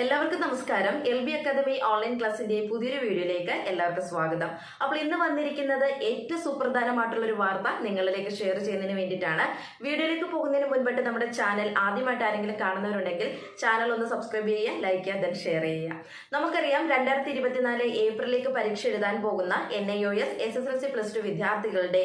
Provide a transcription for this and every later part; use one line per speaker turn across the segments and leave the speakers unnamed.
എല്ലാവർക്കും നമസ്കാരം. L B academy online ക്ലാസ്സിന്റെ പുതിയൊരു വീഡിയോയിലേക്ക് എല്ലാവർക്കും സ്വാഗതം. അപ്പോൾ ഇന്ന് വന്നിരിക്കുന്നത് ഏറ്റവും സുപ്രധാനമായിട്ടുള്ള ഒരു വാർത്ത നിങ്ങളിലേക്ക് ഷെയർ ചെയ്യുന്നതിന് വേണ്ടിയിട്ടാണ്. വീഡിയോയിലേക്ക് പോകുന്നതിന് മുൻപട്ട് നമ്മുടെ ചാനൽ ആദ്യമായിട്ട് ആരെങ്കിലും കാണുന്നവരുണ്ടെങ്കിൽ ചാനൽ ഒന്ന് സബ്സ്ക്രൈബ് ചെയ്യുക ലൈക്ക് ചെയ്യുക ദെൻ ഷെയർ ചെയ്യുക. നമുക്കറിയാം രണ്ടായിരത്തി ഇരുപത്തിനാല് ഏപ്രിലേക്ക് പരീക്ഷ എഴുതാൻ പോകുന്ന N I O S S S L C plus two വിദ്യാർത്ഥികളുടെ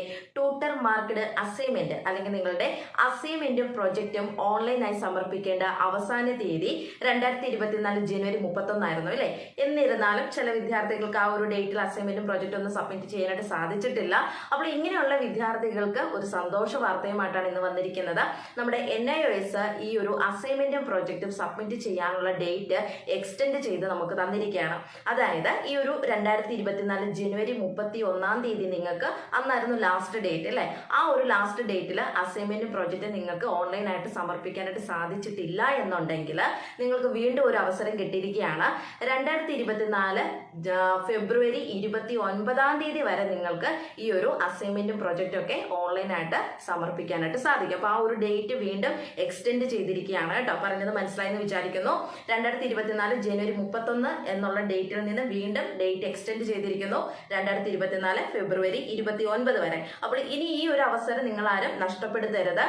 മാർക്ക്ഡ് അസൈൻമെന്റ് അല്ലെങ്കിൽ നിങ്ങളുടെ അസൈൻമെന്റും പ്രൊജക്റ്റും ഓൺലൈനായി സമർപ്പിക്കേണ്ട അവസാന തീയതി രണ്ടായിരത്തി ഇരുപത്തിനാല് ജനുവരി മുപ്പത്തൊന്നായിരുന്നു അല്ലേ? എന്നിരുന്നാലും ചില വിദ്യാർത്ഥികൾക്ക് ആ ഒരു ഡേറ്റിൽ അസൈൻമെന്റും പ്രൊജക്റ്റും ഒന്നും സബ്മിറ്റ് ചെയ്യാനായിട്ട് സാധിച്ചിട്ടില്ല. അപ്പോൾ ഇങ്ങനെയുള്ള വിദ്യാർത്ഥികൾക്ക് ഒരു സന്തോഷ വാർത്തയുമായിട്ടാണ് ഇന്ന് വന്നിരിക്കുന്നത്. നമ്മുടെ എൻ ഐ എസ് ഈ ഒരു അസൈൻമെന്റും പ്രൊജക്റ്റും സബ്മിറ്റ് ചെയ്യാനുള്ള ഡേറ്റ് എക്സ്റ്റെൻഡ് ചെയ്ത് നമുക്ക് തന്നിരിക്കുകയാണ്. അതായത് ഈ ഒരു രണ്ടായിരത്തി ഇരുപത്തിനാല് ജനുവരി മുപ്പത്തി ഒന്നാം തീയതി നിങ്ങൾക്ക് അന്നായിരുന്നു ലാസ്റ്റ് ഡേറ്റ് അല്ലേ? ആ ഒരു ലാസ്റ്റ് ഡേറ്റിൽ അസൈൻമെന്റ് പ്രോജക്റ്റ് നിങ്ങൾക്ക് ഓൺലൈനായിട്ട് സമർപ്പിക്കാനായിട്ട് സാധിച്ചിട്ടില്ല എന്നുണ്ടെങ്കിൽ നിങ്ങൾക്ക് വീണ്ടും ഒരു അവസരം കിട്ടിയിരിക്കുകയാണ്. രണ്ടായിരത്തി ഇരുപത്തിനാല് ഫെബ്രുവരി ഇരുപത്തി ഒൻപതാം തീയതി വരെ നിങ്ങൾക്ക് ഈ ഒരു അസൈൻമെന്റും പ്രൊജക്റ്റും ഒക്കെ ഓൺലൈനായിട്ട് സമർപ്പിക്കാനായിട്ട് സാധിക്കും. അപ്പോൾ ആ ഒരു ഡേറ്റ് വീണ്ടും എക്സ്റ്റെൻഡ് ചെയ്തിരിക്കുകയാണ് കേട്ടോ. പറഞ്ഞത് മനസ്സിലായെന്ന് വിചാരിക്കുന്നു. രണ്ടായിരത്തി ഇരുപത്തിനാല് ജനുവരി മുപ്പത്തൊന്ന് എന്നുള്ള ഡേറ്റിൽ നിന്ന് വീണ്ടും ഡേറ്റ് എക്സ്റ്റെൻഡ് ചെയ്തിരിക്കുന്നു. രണ്ടായിരത്തി ഇരുപത്തിനാല് ഫെബ്രുവരി ഇരുപത്തി ഒൻപത് വരെ. അപ്പോൾ ഇനി ഈ ഒരു അവസരം നിങ്ങൾ ആരും നഷ്ടപ്പെടുത്തരുത്.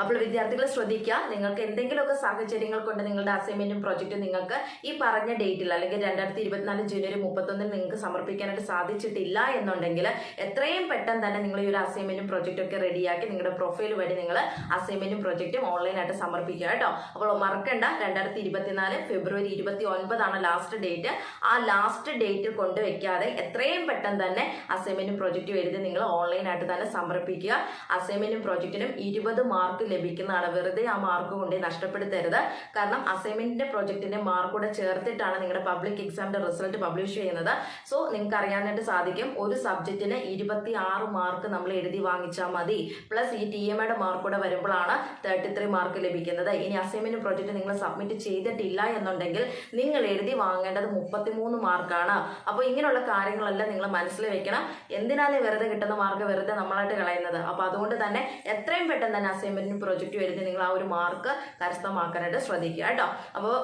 അപ്പോൾ വിദ്യാർത്ഥികൾ ശ്രദ്ധിക്കുക. നിങ്ങൾക്ക് എന്തെങ്കിലുമൊക്കെ സാഹചര്യങ്ങൾ കൊണ്ട് നിങ്ങളുടെ അസൈൻമെന്റും പ്രൊജക്റ്റും നിങ്ങൾക്ക് ഈ പറഞ്ഞ ഡേറ്റിൽ അല്ലെങ്കിൽ രണ്ടായിരത്തി ഇരുപത്തിനാല് ജനുവരി മുപ്പത്തൊന്നിൽ നിങ്ങൾക്ക് സമർപ്പിക്കാനായിട്ട് സാധിച്ചിട്ടില്ല എന്നുണ്ടെങ്കിൽ എത്രയും പെട്ടെന്ന് തന്നെ നിങ്ങൾ ഈ ഒരു അസൈൻമെന്റും പ്രൊജക്റ്റും ഒക്കെ റെഡിയാക്കി നിങ്ങളുടെ പ്രൊഫൈൽ വഴി നിങ്ങൾ അസൈൻമെന്റും പ്രൊജക്റ്റും ഓൺലൈനായിട്ട് സമർപ്പിക്കുക കേട്ടോ. അപ്പോൾ മറക്കണ്ട. രണ്ടായിരത്തി ഇരുപത്തിനാല് ഫെബ്രുവരി ഇരുപത്തി ഒൻപതാണ് ലാസ്റ്റ് ഡേറ്റ് ആ ലാസ്റ്റ് ഡേറ്റ് കൊണ്ടുവയ്ക്കാതെ എത്രയും പെട്ടെന്ന് തന്നെ അസൈൻമെന്റും പ്രൊജക്റ്റും എഴുതി നിങ്ങൾ ഓൺലൈനായിട്ട് തന്നെ സമർപ്പിക്കുക. അസൈൻമെന്റും പ്രൊജക്റ്റിനും ഇരുപത് മാർക്ക് ലഭിക്കുന്നതാണ് വെറുതെ ആ മാർക്ക് കൊണ്ട് നഷ്ടപ്പെടുത്തരുത്. കാരണം അസൈൻമെന്റിന്റെ പ്രോജക്റ്റിന്റെ മാർക്ക് കൂടെ ചേർത്തിട്ടാണ് നിങ്ങളുടെ പബ്ലിക് എക്സാമിന്റെ റിസൾട്ട് പബ്ലിഷ് ചെയ്യുന്നത്. സോ നിങ്ങൾക്ക് അറിയാനായിട്ട് സാധിക്കും ഒരു സബ്ജക്റ്റിന് ഇരുപത്തി ആറ് മാർക്ക് നമ്മൾ എഴുതി വാങ്ങിച്ചാൽ മതി. പ്ലസ് ഈ ടി എം ഐയുടെ മാർക്ക് കൂടെ വരുമ്പോഴാണ് തേർട്ടി ത്രീ മാർക്ക് ലഭിക്കുന്നത്. ഇനി അസൈൻമെന്റ് പ്രൊജക്ട് നിങ്ങൾ സബ്മിറ്റ് ചെയ്തിട്ടില്ല എന്നുണ്ടെങ്കിൽ നിങ്ങൾ എഴുതി വാങ്ങേണ്ടത് മുപ്പത്തിമൂന്ന് മാർക്കാണ് അപ്പോൾ ഇങ്ങനെയുള്ള കാര്യങ്ങളെല്ലാം നിങ്ങൾ മനസ്സിൽ വെക്കണം. എന്തിനാണ് വെറുതെ കിട്ടുന്ന മാർക്ക് വെറുതെ നമ്മളായിട്ട് കളയുന്നത്? അപ്പോൾ അതുകൊണ്ട് തന്നെ എത്രയും പെട്ടെന്ന് തന്നെ അസൈൻമെന്റിന് പ്രോജക്റ്റ് എഴുതി നിങ്ങൾ ആ ഒരു മാർക്ക് കരസ്ഥമാക്കാനായിട്ട് ശ്രദ്ധിക്കുക കേട്ടോ. അപ്പോൾ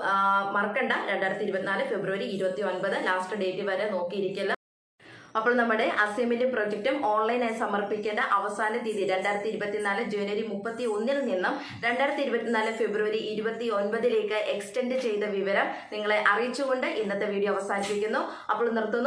മറക്കണ്ട. രണ്ടായിരത്തി ഇരുപത്തിനാല് ഫെബ്രുവരി ഇരുപത്തി ഒൻപത് ലാസ്റ്റ് ഡേറ്റ് വരെ നോക്കിയിരിക്കില്ല. അപ്പോൾ നമ്മുടെ അസൈൻമെന്റ് പ്രൊജക്റ്റും ഓൺലൈനായി സമർപ്പിക്കേണ്ട അവസാന തീയതി രണ്ടായിരത്തി ഇരുപത്തിനാല് ജനുവരി മുപ്പത്തി ഒന്നിൽ നിന്നും രണ്ടായിരത്തി ഇരുപത്തിനാല് ഫെബ്രുവരി ഇരുപത്തി ഒൻപതിലേക്ക് എക്സ്റ്റെൻഡ് ചെയ്ത വിവരം നിങ്ങളെ അറിയിച്ചുകൊണ്ട് ഇന്നത്തെ വീഡിയോ അവസാനിപ്പിക്കുന്നു. അപ്പോൾ നിർത്തുന്നു.